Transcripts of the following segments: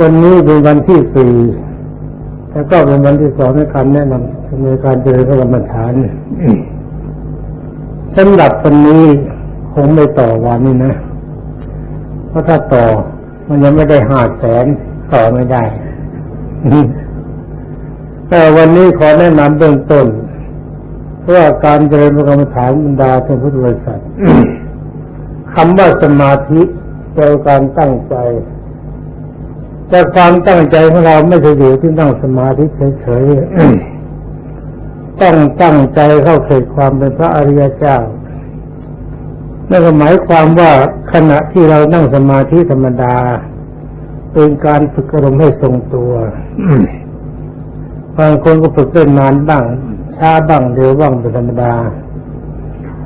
วันนี้เป็นวันที่สี่แล้วก็เป็นวันที่สองในการแนะนำในการเจริญพระกรรมฐานสำหรับวันนี้คงไม่ต่อวันนี้นะ เพราะถ้าต่อ มันยังไม่ได้ห้าแสนต่อไม่ได้ แต่วันนี้ขอแนะนำเบื้องต้นว่าการเจริญพระกรรมฐานบรรดาท่านพุทธบริษัทคำว่าสมาธิแปลว่าการตั้งใจ แต่ความตั้งใจของเราไม่ใช่อยู่ที่นั่งสมาธิเฉยๆต้องตั้งใจเข้าเขตความเป็นพระอริยเจ้านั่นก็หมายความว่าขณะที่เรานั่งสมาธิธรรมดา เป็นการฝึกอารมณ์ให้ทรงตัวบางคนก็ฝึกได้นานบ้างช้าบ้างเร็วบ้างเป็นธรรมดา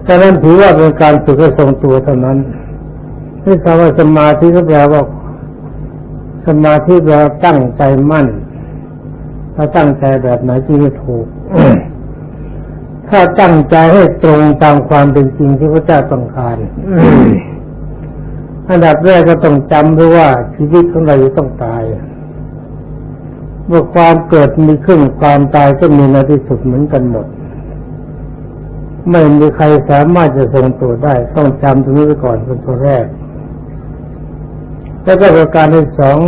แต่นั้นถือว่าเป็นการฝึกให้ทรงตัวเท่านั้นที่คำว่าสมาธิก็แปลว่า สมาธิเราตั้งใจมั่นถ้าตั้งใจแบบไหนจึงจะถูก ถ้าตั้งใจให้ตรงตามความเป็นจริงที่พระเจ้าต้องการอันดับแรกก็ต้องจำด้วยว่าชีวิตของเราต้องตาย เมื่อความเกิดมีขึ้นความตายก็มีในที่สุดเหมือนกันหมด ไม่มีใครสามารถจะทรงตัวได้ ต้องจำตรงนี้ไว้ก่อนเป็นตัวแรก แล้วก็ประการที่สอง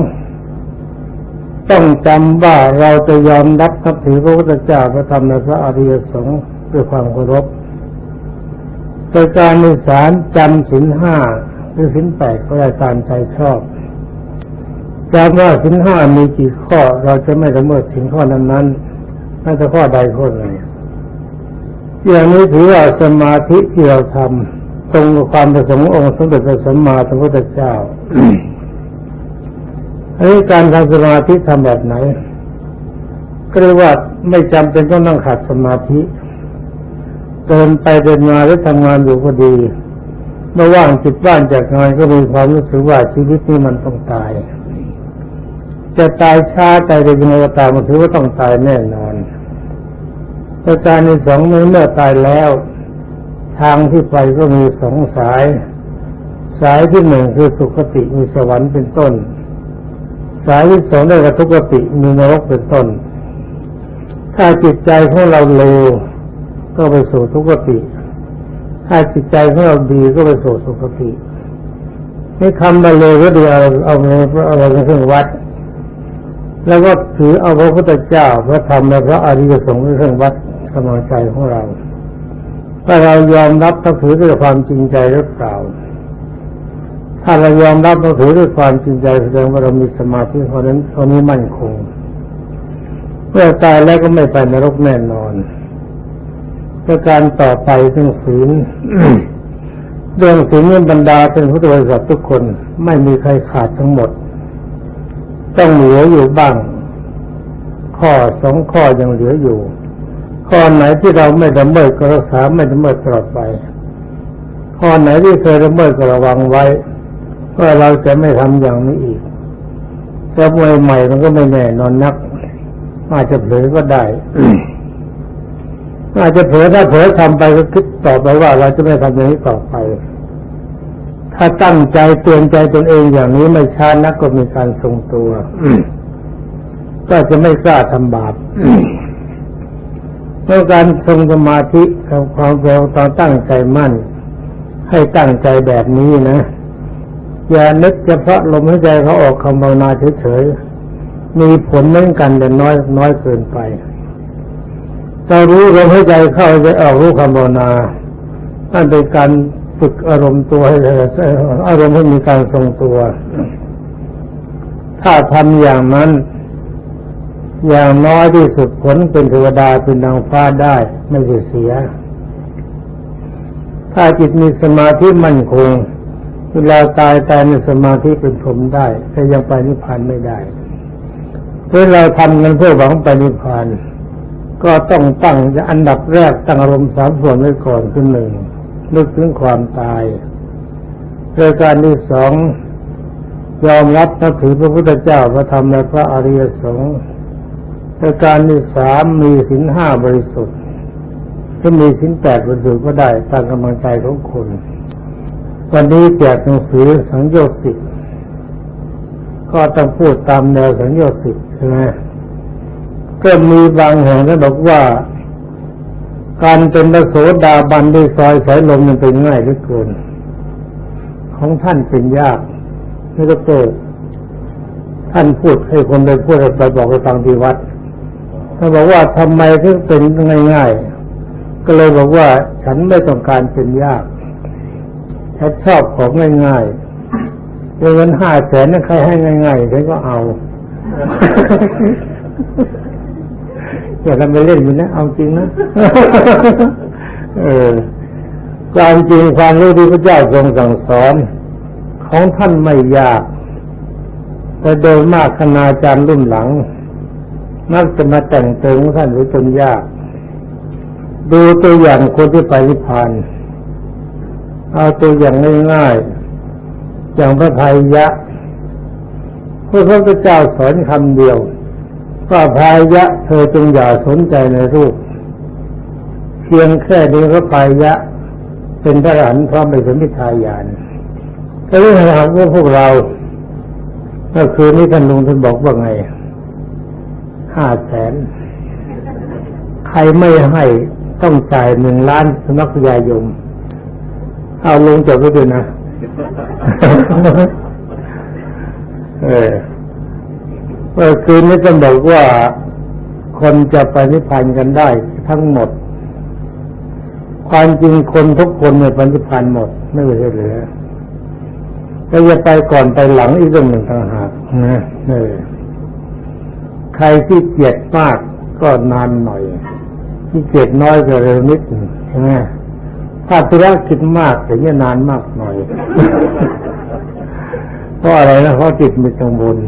ต้องจำว่าเราจะยอมรับนับถือพระพุทธเจ้าพระธรรมและพระอริยสงฆ์ด้วยความเคารพประการที่สามจำสินห้าหรือสินแปดก็ได้ตามใจชอบจำว่าสินห้ามีกี่ข้อเราจะไม่ละเมิดสินข้อนั้นๆนั่นจะข้อใดข้อหนึ่งอย่างนี้ถือว่าสมาธิที่เราทำตรงกับความประสงค์องค์สมเด็จพระสัมมาสัมพุทธเจ้า อันนี้การทำสมาธิทำแบบไหน ก็เรียกว่าไม่จำเป็นต้องนั่งขัดสมาธิเดินไปเดินมาหรือทำงานอยู่ก็ดีเมื่อว่างจิตว่างจากงานก็มีความรู้สึกว่าชีวิตนี้มันต้องตาย จะตายช้าตายเร็วยังไงก็ตามมันถือว่าต้องตายแน่นอนประการที่สองเมื่อตายแล้ว ทางที่ไปก็มีสองสาย สายที่หนึ่งคือสุคติมีสวรรค์เป็นต้น สายที่สองได้กับทุกติมีนรกเป็นต้น ถ้าจิตใจของเราเลวก็ไปสู่ทุกติ ถ้าจิตใจของเราดีก็ไปสู่สุคตินี่คำมาเลวก็ดีเอาเอาเอาเป็นเครื่องวัด แล้วก็ถือเอาพระพุทธเจ้าพระธรรมและพระอริยสงฆ์เป็นเครื่องวัดกำลังใจของเราถ้าเรายอมรับต้องถือด้วยความจริงใจหรือเปล่า ถ้าเรายอมรับต้องถือด้วยความจริงใจแสดงว่าเรามีสมาธิเพราะนั้นเรานี้มั่นคงเมื่อตายแล้วก็ไม่ไปนรกแน่นอนประการต่อไปเรื่องศีลเรื่องศีลนี้บรรดาเป็นพุทธบริษัททุกคนไม่มีใครขาดทั้งหมด ต้องเหลืออยู่บ้าง ข้อสองข้อยังเหลืออยู่ ข้อไหนที่เราไม่ละเมิดก็รักษาไม่ละเมิดตลอดไปข้อไหนที่เคยละเมิดก็ระวังไว้ ว่าเราจะไม่ทำอย่างนี้อีกแต่มวยใหม่มันก็ไม่แน่นอนนัก อาจจะเผลอก็ได้ อาจจะเผลอถ้าเผลอทำไปก็คิดต่อไปว่าเราจะไม่ทำอย่างนี้ต่อไป ถ้าตั้งใจเตือนใจตนเองอย่างนี้ไม่ช้านักก็มีการทรงตัวก็จะไม่กล้าทำบาปเพราะการทรงสมาธิกับความแรงตอนตั้งใจมั่น ให้ตั้งใจแบบนี้นะ อย่านึกเฉพาะลมหายใจเขาออกคำภาวนาเฉยๆ มีผลเหมือนกันแต่น้อยน้อยเกินไปเรารู้ลมหายใจเข้าใจออกรู้คำภาวนานั่นเป็นการฝึกอารมณ์ตัวให้อารมณ์ให้มีการทรงตัว ถ้าทำอย่างนั้น อย่างน้อยที่สุดผลเป็นเทวดาเป็นนางฟ้าได้ไม่เสีย ถ้าจิตมีสมาธิมั่นคง เวลาตายตายในสมาธิเป็นผมได้ แต่ยังไปนิพพานไม่ได้เพื่อเราทำกันเพื่อหวังไปนิพพาน ก็ต้องตั้งอันดับแรกตั้งอารมณ์สามส่วนไว้ก่อนคือหนึ่งนึกถึงความตายรายการที่สองยอมรับนับถือพระพุทธเจ้าพระธรรมและพระอริยสงฆ์รายการที่สามมีสินห้าบริสุทธิ์ถ้ามีสินแปดบริสุทธิ์ก็ได้ตามกำลังใจของคน วันนี้แจกหนังสือสังโยชน์สิบก็ต้องพูดตามแนวสัญญาสิทธิ์ใช่ไหมก็มีบางแห่งที่บอกว่า การเป็นพระโสดาบันด้วยซอยสายลมมันเป็นง่ายเหลือเกิน ของท่านเป็นยากนี่ก็เกิดท่านพูดให้คนไปพูดไปบอกไปฟังที่วัดท่านบอกว่าทำไมถึงเป็นง่าย ๆ ก็เลยบอกว่าฉันไม่ต้องการเป็นยาก ฉันชอบของง่ายๆเงินห้าแสนใครให้ง่ายๆฉันก็เอาอย่าทำไปเล่นมันนะ เอาจริงนะ เออความจริงความรู้ที่พระเจ้าทรงสั่งสอน ของท่านไม่ยาก แต่โดยมากคณาจารย์รุ่นหลัง มักจะมาแต่งเติมของท่านไว้จนยาก ดูตัวอย่างคนที่ไปนิพพานเเอาตัวอย่างง่ายๆ อย่างพระภัยยะพระพุทธเจ้าสอนคำเดียวว่าพายะเธอจงอย่าสนใจในรูป เพียงแค่นี้ก็พายะ เป็นพระอรหันต์พร้อมไปสมิทายานก็เรื่องหากว่าพวกเราเมื่อคืนนี้ท่านลุงท่านบอกว่าไงห้าแสนใครไม่ให้ต้องจ่ายหนึ่งล้านสมัครยายม เอาลงจบไปด้วยนะเออเมื่อคืนนี้ท่านบอกว่าคนจะไปนิพพานกันได้ทั้งหมด ความจริงคนทุกคนเนี่ยไปนิพพานหมด ไม่เหลือเหลือก็จะไปก่อนไปหลังอีกเรื่องหนึ่งต่างหากนะเออใครที่เกียดมากก็นานหน่อย ที่เกียดน้อยก็เร็วนิดนึ่งใช่ไหม ถ้าธุรกิจมากถึงจะนานมากหน่อยเพราะอะไรนะเพราะจิตมีกังวล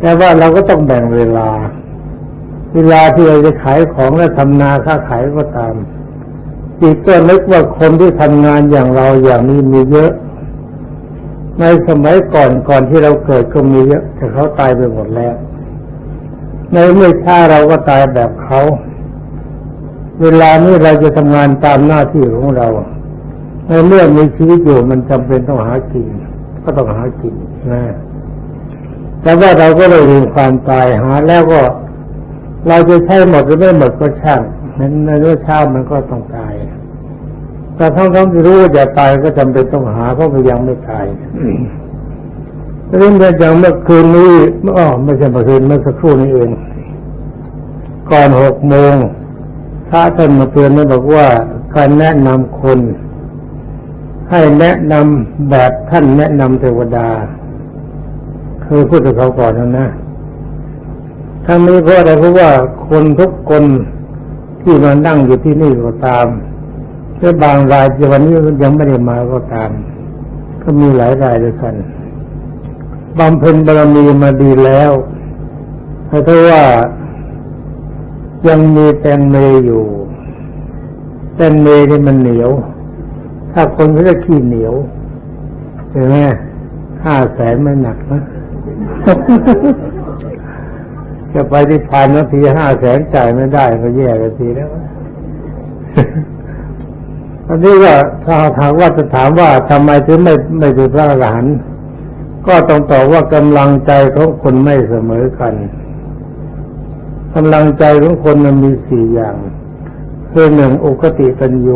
แต่ว่าเราก็ต้องแบ่งเวลา เวลาที่เราจะขายของและทำนาค้าขายก็ตามจิตก็นึกว่าคนที่ทำงานอย่างเราอย่างนี้มีเยอะ ในสมัยก่อนก่อนที่เราเกิดก็มีเยอะแต่เขาตายไปหมดแล้ว ในเมื่อช้าเราก็ตายแบบเขา เวลานี้เราจะทำงานตามหน้าที่ของเราในเมื่องมีชีวิตอยู่มันจำเป็นต้องหากิน ก็ต้องหากินนะแต่ว่าเราก็เลยลืมความตายหา แล้วก็ เราจะใช้หมดหรือไม่หมดก็ช่างนั้นในเรื่องเช้ามันก็ต้องตาย แต่ทั้งทั้งที่รู้ว่าจะตายก็จำเป็นต้องหาเพราะมันยังไม่ตายเรื่องอย่างเมื่อคืนนี้อ๋อไม่ใช่เมื่อคืนเมื่อสักครู่นี้เอง ก่อนหกโมง พระท่านมาเตือนนะบอกว่าการแนะนำคน ให้แนะนำแบบท่านแนะนำเทวดา คือพูดกับเขาก่อนนะนะทั้งนี้เพราะอะไรเพราะว่าคนทุกคนที่มานั่งอยู่ที่นี่ก็ตามและบางรายจะวันนี้ยังไม่ได้มาก็ตาม ก็มีหลายรายด้วยกันบำเพ็ญบารมีมาดีแล้วแต่ถ้าว่า ยังมีแตงเมอยู่ แตงเมนี่มันเหนียว ถ้าคนเขาจะขี้เหนียวเห็นไหมห้าแสนไม่หนักนะจะไปที่พันนาทีห้าแสนจ่ายไม่ได้ก็แย่กันทีแล้วอันนี้ก็ถ้าถามว่าจะถามว่าทำไมถึงไม่ไม่เป็นพระอรหันต์ก็ต้องตอบว่ากำลังใจของคนไม่เสมอกัน กำลังใจของคนมันมีสี่อย่างคือหนึ่งอุคติปัญโย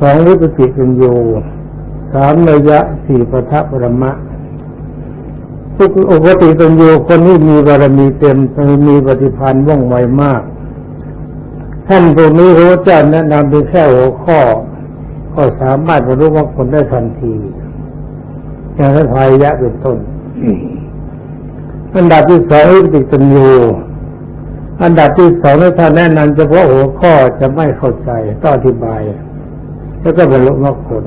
สองวิปติปัญโยสามเนยะสี่ปทัปรมะทุกอุคติปัญโยคนที่มีบารมีเต็มมีปฏิพันธ์ว่องไวมาก ท่านพวกนี้รู้จักแนะนำเป็นแค่หัวข้อ ก็สามารถบรรลุมรรคผลได้ทันทีอย่างพระพายะเป็นต้นอันดับที่สองวิปติปัญโย อันดับที่สองถ้าแนะนำเฉพาะหัวข้อจะไม่เข้าใจต้องอธิบาย แล้วก็บรรลุมรรคผล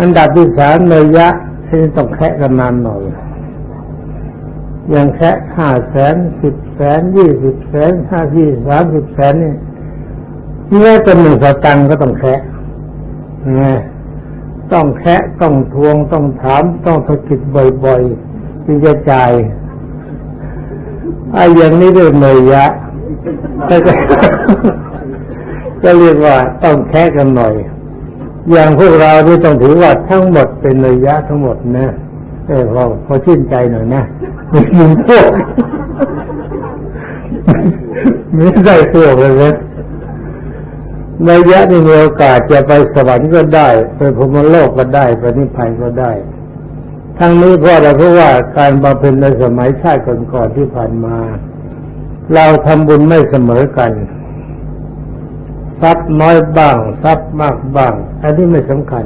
อันดับที่สามเนยยะที่ต้องแค่กันนานหน่อยอย่างแค่ห้าแสนสิบแสนยี่สิบแสนห้าที่สามสิบแสนนี่เมื่อจะหนึ่งสตังก็ต้องแค่ไงต้องแคะต้องทวงต้องถามต้องสะกิดบ่อยๆที่จะจ่าย ไอ้อย่างนี้เรียกเนยยะก็จะเรียกว่าต้องแคะกันหน่อย อย่างพวกเราที่ต้องถือว่าทั้งหมดเป็นเนยยะทั้งหมดนะเออพอพอชื่นใจหน่อยนะมีหนึ่งพวกไม่ได้พวกเลยนะในยะที่มีโอกาสจะไปสวรรค์ก็ได้ ไปพรหมโลกก็ได้ ไปนิพพานก็ได้ ทั้งนี้เพราะอะไรเพราะว่าการบำเพ็ญในสมัยชาติก่อนๆที่ผ่านมา เราทำบุญไม่เสมอกันทรัพย์น้อยบ้างทรัพย์มากบ้าง อันนี้ไม่สำคัญ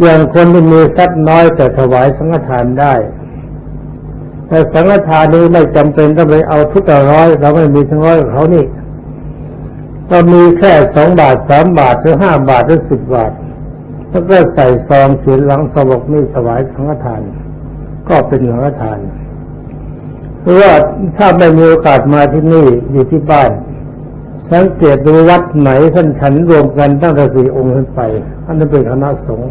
อย่างคนที่มีทรัพย์น้อยแต่ถวายสังฆทานได้ แต่สังฆทานนี้ไม่จำเป็นต้องไปเอาทุกร้อย เราไม่มีทั้งร้อยกับเขานี่เรามีแค่สองบาทสามบาทหรือห้าบาทหรือสิบบาท แล้วก็ใส่ซองเขียนหลังสบกนี่ถวายสังฆทาน ก็เป็นสังฆทานหรือว่าถ้าไม่มีโอกาสมาที่นี่อยู่ที่บ้าน สังเกตดูวัดไหนท่านฉันรวมกันตั้งแต่สี่องค์ขึ้นไป อันนั้นเป็นคณะสงฆ์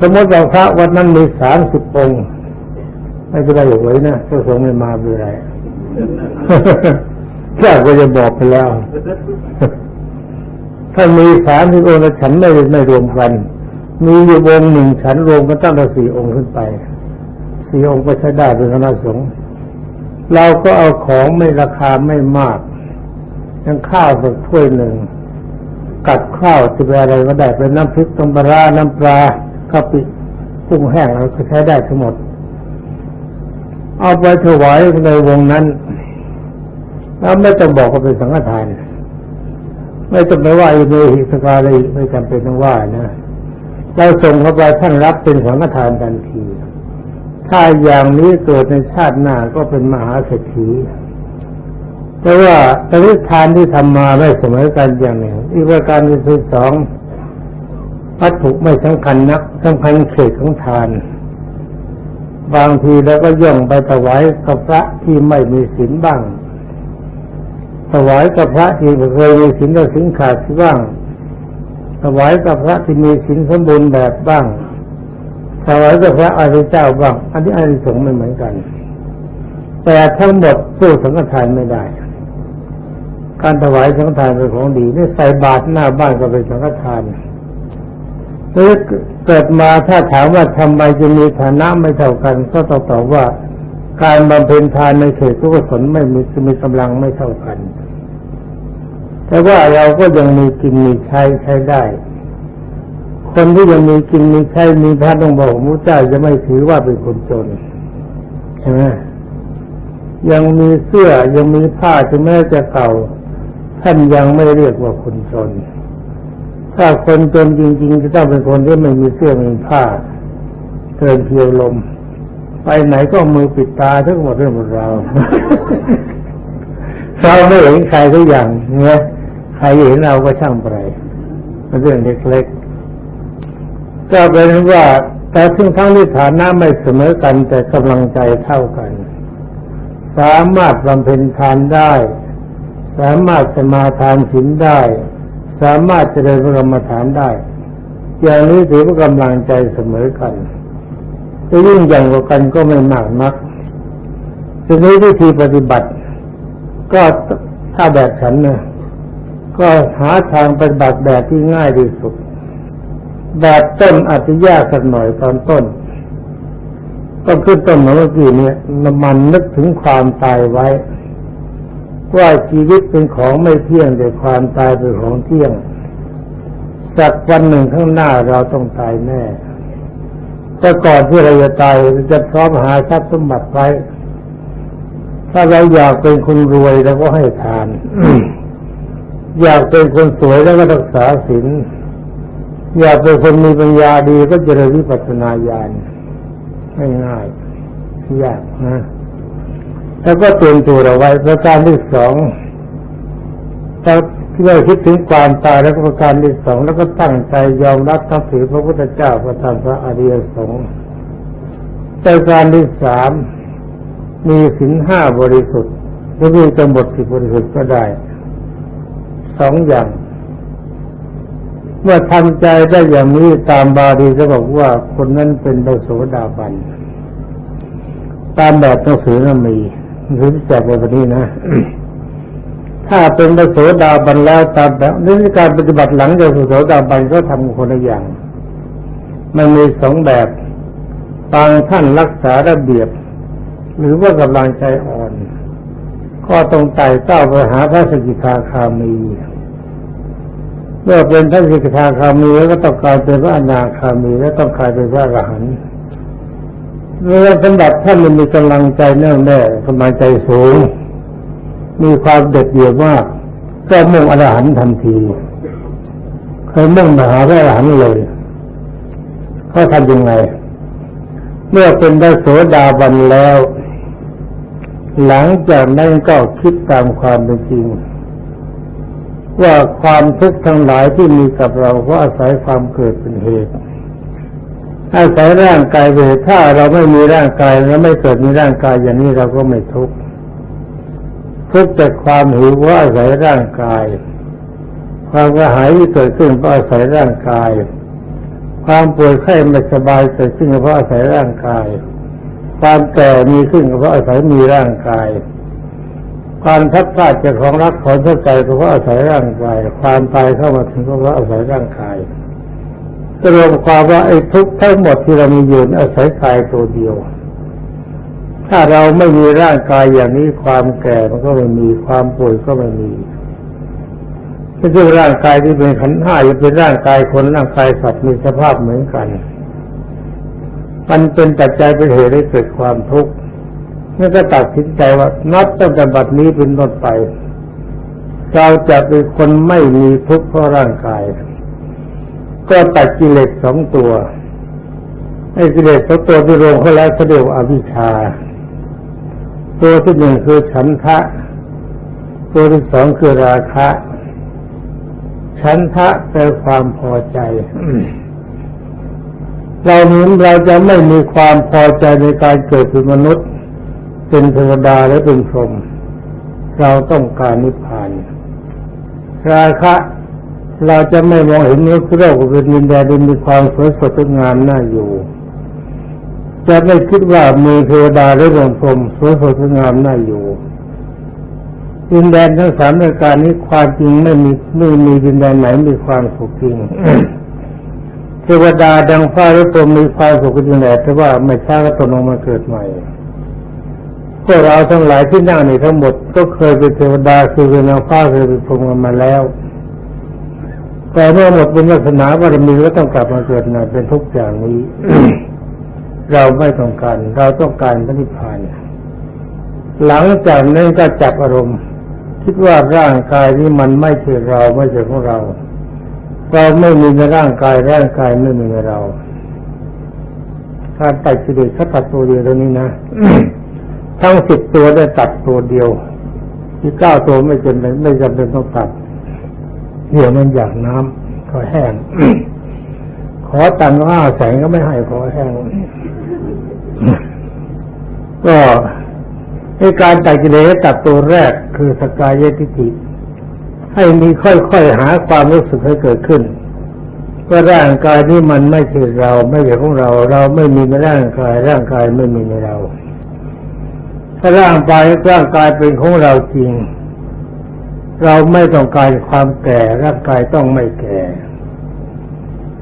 สมมติเราพระวัดนั้นมีสามสิบองค์ไม่จะได้อยู่ไว้นะพระสงฆ์ไม่มาเป็นไรแค่ก็จะบอกไปแล้ว ถ้ามีสามสิบองค์ฉันไม่ไม่รวมกัน มีอยู่วงหนึ่งฉันรวมกันตั้งแต่สี่องค์ขึ้นไปสี่องค์ก็ใช้ได้เป็นคณะสงฆ์เราก็เอาของไม่ราคาไม่มากยังข้าวสักถ้วยหนึ่งกับข้าวจะเป็นอะไรก็ได้เป็นน้ำพริกต้มปลาน้ำปลาข้าวปิกุ้งแห้งเราก็ใช้ได้ทั้งหมด เอาไปถวายในวงนั้นแล้วไม่ต้องบอกว่าเป็นสังฆทาน ไม่ต้องไปว่าอยู่ในหิสกาเลยไม่จำเป็นต้องว่านะเราส่งเข้าไปท่านรับเป็นสังฆทานทันที ถ้าอย่างนี้เกิดในชาติหน้าก็เป็นมหาเศรษฐีแต่ว่าปริทานที่ทำมาไม่สมอกันอย่างหนึ่งอีกประการที่สองวัตถุไม่สำคัญนักสำคัญเขตของทาน บางทีแล้วก็ย่องไปถวายกับพระที่ไม่มีศีลบ้าง ถวายกับพระที่เคยมีศีลแต่ศีลขาดบ้างถวายกับพระที่มีศีลสมบูรณ์แบบบ้างถวายกับพระอริยเจ้าบ้าง อันนี้อันสงส์ไม่เหมือนกัน แต่ทั้งหมดสู้สังฆทานไม่ได้ การถวายสังฆทานเป็นของดีนี่ใส่บาตรหน้าบ้านก็เป็นสังฆทานหรือเกิดมาถ้าถามว่าทำไมจะมีฐานะไม่เท่ากัน ก็ต้องตอบว่าการบำเพ็ญทานในเขตทุกุศลไม่มีมีกำลังไม่เท่ากัน แต่ว่าเราก็ยังมีกินมีใช้ใช้ได้ คนที่ยังมีกินมีใช้มีพระต้องบอกมุจ้าจะไม่ถือว่าเป็นคนจนใช่ไหมยังมีเสื้อยังมีผ้าถึงแม้จะเก่า ท่านยังไม่เรียกว่าคนจน ถ้าคนจนจริงๆจะต้องเป็นคนที่ไม่มีเสื้อไม่มีผ้าเกินเพียวลม ไปไหนก็มือปิดตาทั้งหมดเรื่องหมดเราเราไม่เห็นใครทุกอย่างเนี่ย ใครเห็นเราก็ช่างไปเป็นเรื่องเล็กๆก็เป็นว่า แต่ซึ่งทั้งที่ฐานะไม่เสมอกันแต่กำลังใจเท่ากัน สามารถบำเพ็ญทานได้ สามารถสมาทานศีลได้ สามารถเจริญพระกรรมฐานได้ อย่างนี้ถือว่ากำลังใจเสมอกันจะยิ่งใหญ่กว่ากันก็ไม่มากนักทีนี้วิธีปฏิบัติ ก็ถ้าแบบฉันเนี่ย ก็หาทางปฏิบัติแบบที่ง่ายที่สุด แบบต้นอาจจะยากสักหน่อยตอนต้น ก็ขึ้นต้นเมื่อกี้เนี่ยมันนึกถึงความตายไว้ ว่าชีวิตเป็นของไม่เที่ยงแต่ความตายเป็นของเที่ยงจากวันหนึ่งข้างหน้าเราต้องตายแน่ แต่ก่อนที่เราจะตายจะพร้อมหาทรัพย์สมบัติไว้ ถ้าเราอยากเป็นคนรวยเราก็ให้ทาน อยากเป็นคนสวยแล้วก็รักษาศีลอยากเป็นคนมีปัญญาดีก็เจริญวิปัสสนาญาณง่ายๆยากนะแล้วก็เตรียมตัวเราไว้ประการที่สองถ้าที่เราคิดถึงความตายแล้วก็ประการที่สองแล้วก็ตั้งใจยอมรับทับถือพระพุทธเจ้าพระธรรมพระอริยสงฆ์ประการที่สามมีสินห้าบริสุทธิ์หรือมีจะหมดสิบบริสุทธิ์ก็ได้ สองอย่าง เมื่อทำใจได้อย่างนี้ตามบาลีจะบอกว่าคนนั้นเป็นพระโสดาบัน ตามแบบหนังสือนั้นมีหรือจากวันนี้นะ ถ้าเป็นพระโสดาบันแล้วตามแบบนี่การปฏิบัติหลังจากพระโสดาบันก็ทำคนละอย่าง มันมีสองแบบบางท่านรักษาระเบียบ หรือว่ากำลังใจอ่อน ก็ต้องไต่เต้าไปหาพระสกิทาคามีเมื่อเป็นพระสกิทาคามีแล้วก็ต้องกลารเป็นพระอนาคามี แล้วต้องกลารเป็นพระอรหันต์เมื่อสำหรับท่านมันมีกำลังใจแน่วแน่กำลังใจสูง มีความเด็ดเดี่ยวมาก ก็มุ่งอรหันต์ทันทีเคยมุ่งมาหาพระอรหันต์เลยเขาทำยังไง เมื่อเป็นได้โสดาบันแล้ว หลังจากนั้นก็คิดตามความเป็นจริง ว่าความทุกข์ทั้งหลายที่มีกับเราก็อาศัยความเกิดเป็นเหตุ อาศัยร่างกายเป็นเหตุถ้าเราไม่มีร่างกายแล้วไม่เกิดมีร่างกายอย่างนี้เราก็ไม่ทุกข์ทุกข์จากความหิวเพราอาศัยร่างกาย ความกระหายที่เกิดขึ้นเพราะอาศัยร่างกาย ความป่วยไข้ไม่สบายเกิดขึ้นเพราะอาศัยร่างกาย ความแก่มีขึ้นเพราะอาศัยมีร่างกายความทัดทาดจากของรักของเข้าใจเพราะอาศัยร่างกาย ความตายเข้ามาถึงเพราะอาศัยร่างกายรวมความว่าไอ้ทุกข์ทั้งหมดที่เรามีอยู่อาศัยกายตัวเดียว ถ้าเราไม่มีร่างกายอย่างนี้ความแก่มันก็ไม่มีความป่วยก็ไม่มีที่คือร่างกายที่เป็นขันห้าจะเป็นร่างกายคนร่างกายสัตว์มีสภาพเหมือนกัน มันเป็นปัจจัยเป็นเหตุให้เกิดความทุกข์นั่นก็ตัดสินใจว่านับตั้งแต่บัดนี้เป็นต้นไป เราจะเป็นคนไม่มีทุกข์เพราะร่างกาย ก็ตัดกิเลสสองตัวไอ้กิเลสสองตัวที่รวมเข้าแล้วเขาเรียกว่าอวิชชา ตัวที่หนึ่งคือฉันทะ ตัวที่สองคือราคะ ฉันทะแปลความพอใจ เรานี้เราจะไม่มีความพอใจในการเกิดเป็นมนุษย์ เป็นเทวดาและเป็นพรหมเราต้องการนิพพาน ราคะเราจะไม่มองเห็นนื้อโลกเป็นดินแดนที่มีความสวยสดงามน่าอยู่ จะไม่คิดว่ามีเทวดาและดวงพรมสวยสดงามน่าอยู่ดินแดนทั้งสามรายการนี้ความจริงไม่มีไม่มีดินแดนไหนมีความสุขจริง เทวดาดังฟ้าหรือพรมมีความสุขจริงแหละแต่ว่าไม่ช้าก็ตกลงมาเกิดใหม่พวกเราทั้งหลายที่นั่งนี่ทั้งหมดก็เคยเป็นเทวดาคือเป็นนางฟ้าเคยเป็นพรหมกันมาแล้ว แต่เมื่อหมดบุญวาสนาบารมีก็ต้องกลับมาเกิดใหม่เป็นทุกอย่างนี้ เราไม่ต้องการ เราต้องการพระนิพพานหลังจากนั้นก็จับอารมณ์ คิดว่าร่างกายนี้มันไม่ใช่เราไม่ใช่ของเรา เราไม่มีในร่างกายร่างกายไม่มีในเราการตัดกิเลสเขาตัดตัวเดียวตรงนี้นะทั้งสิบตัวได้ตัดตัวเดียวที่เก้าตัวไม่จำเป็นไม่จำเป็นต้องตัดเดี๋ยวมันอยากน้ำขอแห้งขอตังค์ห้าแสนก็ไม่ให้ขอแห้งก็ในการตัดกิเลสตัดตัวแรกคือสกายทิฏฐิ ให้มีค่อยๆหาความรู้สึกให้เกิดขึ้นว่าร่างกายนี้มันไม่ใช่เราไม่ใช่ของเรา เราไม่มีในร่างกาย ร่างกายไม่มีในเรา ถ้าร่างกายร่างกายเป็นของเราจริง เราไม่ต้องการความแก่ ร่างกายต้องไม่แก่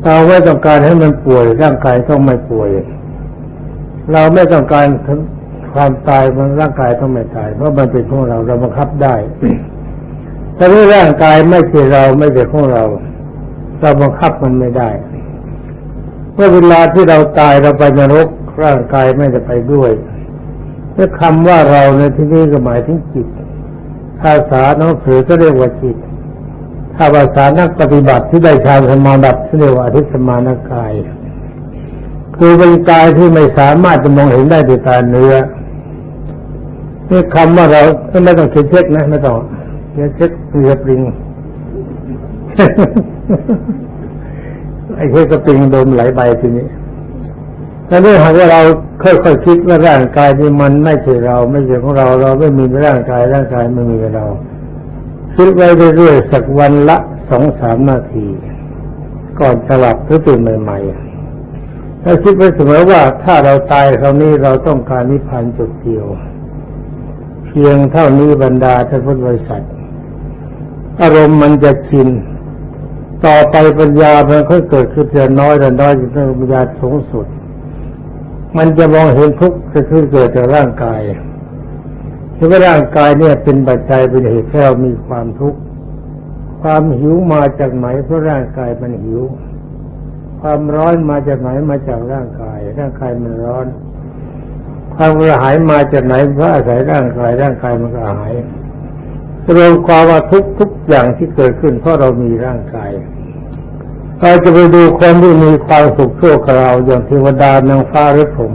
เราไม่ต้องการให้มันป่วย ร่างกายต้องไม่ป่วย เราไม่ต้องการความตายมันร่างกายต้องไม่ตาย เพราะมันเป็นของเราเราบังคับได้ แต่ถ้าร่างกายไม่ใช่เราไม่ใช่ของเรา เราบังคับมันไม่ได้เมื่อเวลาที่เราตายเราไปนรกร่างกายไม่ได้ไปด้วยเมื่คำว่าเราในที่นี้ก็หมายถึงจิต ภาษาหนังสือก็เรียกว่าจิต ถ้าภาษานักปฏิบัติที่ได้ฌานสมาบัติเรียกว่าอธิสมานกาย คือเป็นกายที่ไม่สามารถจะมองเห็นได้ด้วยตาเนื้อนี่คำว่าเราไม่ต้องคิดเช็คนะไม่ต้อง เช็คเช็คเรือปริงไอ้เช็คสปริงโดนไหลใบทีนี้ถ้าเรื่องหากว่าเราค่อยๆคิดว่าร่างกายนี้มันไม่ใช่เรา ไม่ใช่ของเราเราไม่มีร่างกายร่างกายไม่มีเราคิดไว้เรื่อยๆสักวันละสองสามนาที ก่อนจะหลับหรือตื่นใหม่ๆถ้าคิดไว้เสมอว่าถ้าเราตายคราวนี้เราต้องการนิพพานจุดเดียว เพียงเท่านี้บรรดาท่านพุทธบริษัท อารมณ์มันจะชิน ต่อไปปัญญามันค่อยเกิดขึ้นจะน้อยแต่น้อยจนถึงปัญญาสูงสุด มันจะมองเห็นทุกข์ก็คือเกิดจากร่างกายคือว่าร่างกายเนี่ยเป็นปัจจัยเป็นเหตุให้เรามีความทุกข์ ความหิวมาจากไหนเพราะร่างกายมันหิว ความร้อนมาจากไหนมาจากร่างกาย ร่างกายมันร้อน ความกระหายมาจากไหนเพราะอาศัยร่างกายร่างกายมันกระหาย รวมความว่าทุกทุกอย่างที่เกิดขึ้นเพราะเรามีร่างกายเราจะไปดูคนที่มีความสุขชั่วคราวอย่างเทวดานางฟ้าหรือผม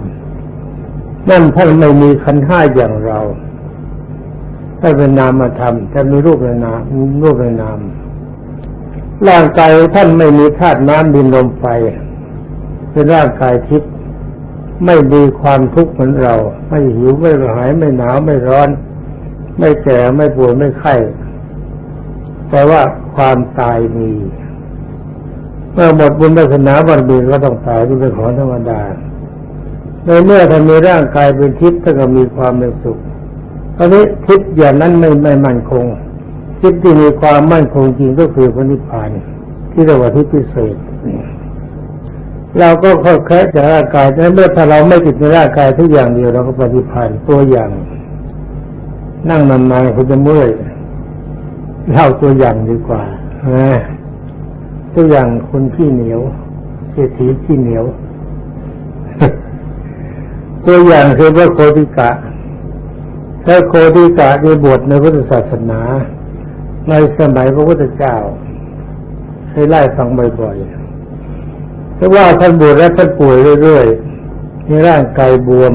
นั่นท่านไม่มีขันห้าอย่างเราถ้าเป็นนามธรรมแต่มีรูปในนามรูปในนามร่างกายท่านไม่มีธาตุน้ำดินลมไฟ เป็นร่างกายทิพย์ไม่มีความทุกข์เหมือนเรา ไม่หิวไม่ระหายไม่หนาวไม่ร้อน ไม่แก่ไม่ป่วยไม่ไข้แต่ว่าความตายมี เมื่อหมดบุญวาสนาวันดีก็ต้องตายเป็นของธรรมดาในเมื่อท่านมีร่างกายเป็นทิพย์ท่านก็มีความเป็นสุขตอนนี้ทิพย์อย่างนั้นไม่ไม่มั่นคงทิพย์ที่มีความมั่นคงจริงก็คือพระนิพพานที่เรียกว่าทิพย์พิเศษเราก็ค่อยแค่จากร่างกายแต่เมื่อถ้าเราไม่ติดในร่างกายทุกอย่างเดียวเราก็ปฏิพันธ์ตัวอย่าง นั่งนานๆคุณจะเมื่อยเล่าตัวอย่างดีกว่านะตัวอย่างคนขี้เหนียวเศรษฐีขี้เหนียว ตัวอย่างคือพระโคติกะพระโคติกะในบทในพุทธศาสนา ในสมัยพระพุทธเจ้าเคยไล่ฟังบ่อยๆแต่ว่าท่านบวชและท่านป่วยเรื่อยๆมีร่างกายบวม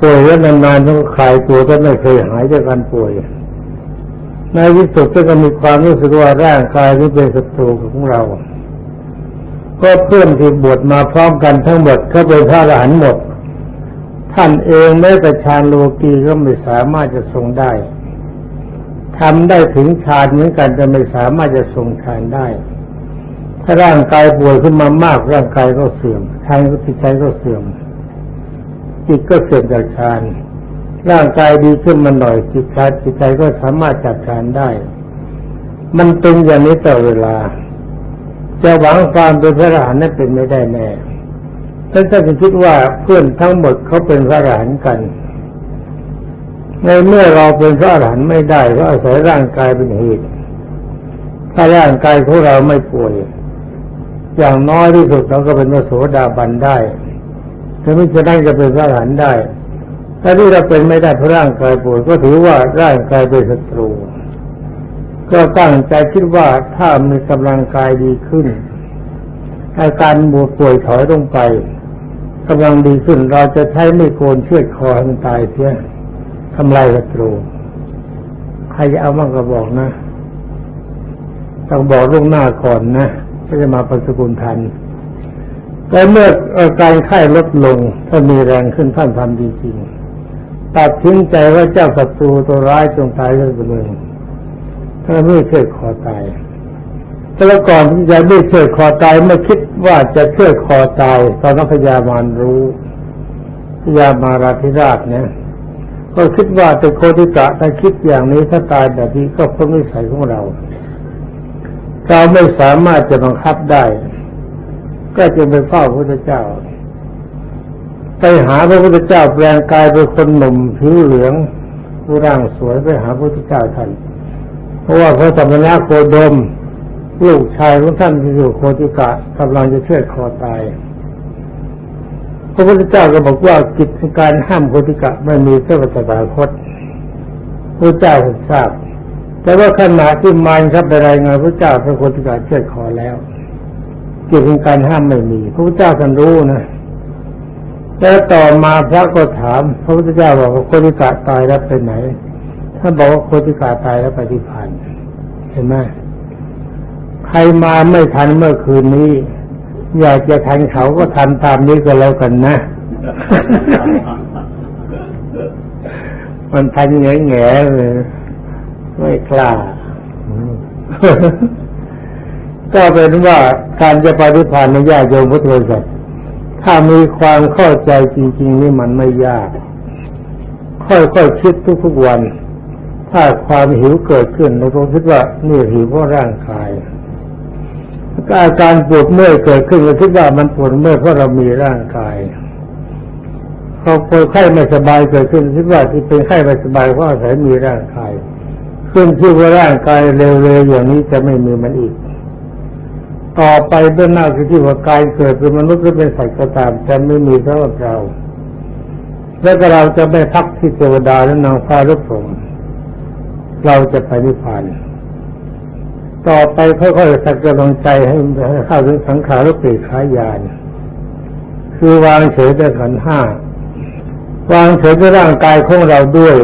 ป่วยแล้วนานๆต้องคลายตัวก็ไม่เคยหายจากการป่วยในที่สุดก็มีความรู้สึกว่าร่างกายนี้เป็นศัตรูของเรา ก็เพื่อนที่บวชมาพร้อมกันทั้งหมดก็เป็นพระอรหันต์หมด ท่านเองแม้แต่ฌานโลกีก็ไม่สามารถจะทรงได้ทำได้ถึงฌานเหมือนกันแต่ไม่สามารถจะทรงฌานได้ ถ้าร่างกายป่วยขึ้นมามากร่างกายก็เสื่อมฌานก็จิตใจก็เสื่อม จิตก็เสื่อมจากฌานร่างกายดีขึ้นมาหน่อยจิตใจจิตใจก็สามารถจัดการได้ มันเป็นอย่างนี้ต่อเวลา จะหวังความเป็นพระอรหันต์นั้นเป็นไม่ได้แน่ท่านจะคิดว่าเพื่อนทั้งหมดเขาเป็นพระอรหันต์กัน ในเมื่อเราเป็นพระอรหันต์ไม่ได้เพราะอาศัยร่างกายเป็นเหตุถ้าร่างกายของเราไม่ป่วย อย่างน้อยที่สุดเราก็เป็นพระโสดาบันได้ ถึงจะได้จะเป็นพระอรหันต์ได้ถ้าที่เราเป็นไม่ได้เพราะร่างกายป่วยก็ถือว่าร่างกายเป็นศัตรู ก็ตั้งใจคิดว่าถ้ามีกำลังกายดีขึ้น อาการบวป่วยถอยลงไปกำลังดีขึ้นเราจะใช้ไม่โกนเชือดคอให้มันตายเสียทำลายศัตรู ใครจะเอามั่งก็บอกนะ ต้องบอกล่วงหน้าก่อนนะก็จะมาประสกุลทัน แต่เมื่ออาการไข้ลดลงถ้ามีแรงขึ้นท่านทำจริงๆตัดทิ้งใจว่าเจ้าศัตรูตัวร้ายจงตายด้วยเมืองถ้าไม่เชื่อคอตายแต่ก่อนที่จะไม่เชื่อคอตายไม่คิดว่าจะเชื่อคอตาย ตอนนักพยามารรู้พยามาราธิราชเนี่ยก็คิดว่าเป็นโคติกะถ้าคิดอย่างนี้ถ้าตายแบบนี้ก็เพราะนิสัยของเรา เราไม่สามารถจะบังคับได้ ก็จะไปเฝ้าพระพุทธเจ้า ไปหาพระพุทธเจ้าแปลงกายเป็นคนหนุ่มผิวเหลืองรูปร่างสวยไปหาพระพุทธเจ้าท่านเพราะว่าพระสัมมาโคดมลูกชายของท่านที่อยู่โคติกะกำลังจะเชื่อคอตาย พระพุทธเจ้าก็บอกว่ากิจการห้ามโคติกะไม่มีเพื่อปฏิบัติคตพระเจ้าทราบแต่ว่าขณะที่มารครับในรายงานพระเจ้าพระโคติกะเชื่อคอแล้ว กิจการห้ามไม่มีพระพุทธเจ้าท่านรู้นะแล้วต่อมาพระก็ถาม พระพุทธเจ้าบอกว่าโคติกะตายแล้วไปไหนท่านบอกว่าโคติกะตายแล้วไปที่พันเห็นไหมใครมาไม่ทันเมื่อคืนนี้ อยากจะทันเขาก็ทันตามนี้ก็แล้วกันนะมันทันแง่แง่เลยไม่กล้า ก็เป็นว่าการจะปฏิพันธ์ในญาติโยมพุทธบริษัทถ้ามีความเข้าใจจริง ๆ นี่มันไม่ยาก ค่อยๆคิดทุกๆวัน ถ้าความหิวเกิดขึ้นเราก็คิดว่านี่หิวเพราะร่างกายอาการปวดเมื่อยเกิดขึ้นก็คิดว่ามันปวดเมื่อยเพราะเรามีร่างกายเขาป่วยไข้ไม่สบายเกิดขึ้นคิดว่าที่เป็นไข้ไม่สบายเพราะอาศัยมีร่างกายขึ้นชื่อว่าร่างกายเร็วๆอย่างนี้จะไม่มีมันอีก ต่อไปเบื้องหน้าคือที่ว่ากายเกิดเป็นมนุษย์หรือเป็นสัตว์ก็ตามจะไม่มีสำหรับเรา และก็เราจะไม่พักที่เทวดาและนางฟ้าหรือพรหมเราจะไปนิพพานต่อไปค่อยๆสักกำลังใจให้เข้าถึงสังขารและปีขายาน คือวางเฉยในขันห้าวางเฉยในร่างกายของเราด้วย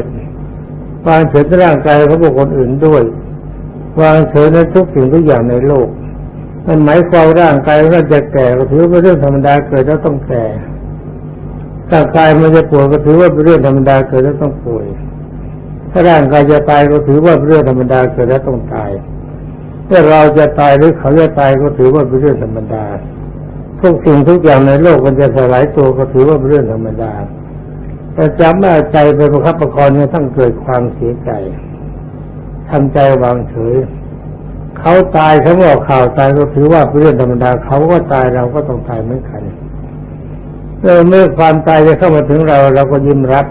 วางเฉยในร่างกายของบุคคลอื่นด้วย วางเฉยในทุกสิ่งทุกอย่างในโลก มันหมายความร่างกายเราจะแก่ก็ถือว่าเป็นเรื่องธรรมดาเกิดแล้วต้องแก่ร่างกายมันจะป่วยก็ถือว่าเป็นเรื่องธรรมดาเกิดแล้วต้องป่วย ถ้าร่างกายจะตายก็ถือว่าเป็นเรื่องธรรมดาเกิดแล้วต้องตายถ้าเราจะตายหรือเขาจะตายก็ถือว่าเป็นเรื่องธรรมดา ทุกสิ่งทุกอย่างในโลกมันจะสลายตัวก็ถือว่าเป็นเรื่องธรรมดา แต่จำไม่ใจไปประคับประคองเนี่ยทั้งเกิดความเสียใจทำใจวางเฉย เขาตายเขาบอกข่าวตายก็ถือว่าเป็นเรื่องธรรมดาเขาก็ตายเราก็ต้องตายเหมือนกันเมื่อเมื่อความตายจะเข้ามาถึงเราเราก็ยิ้มรับ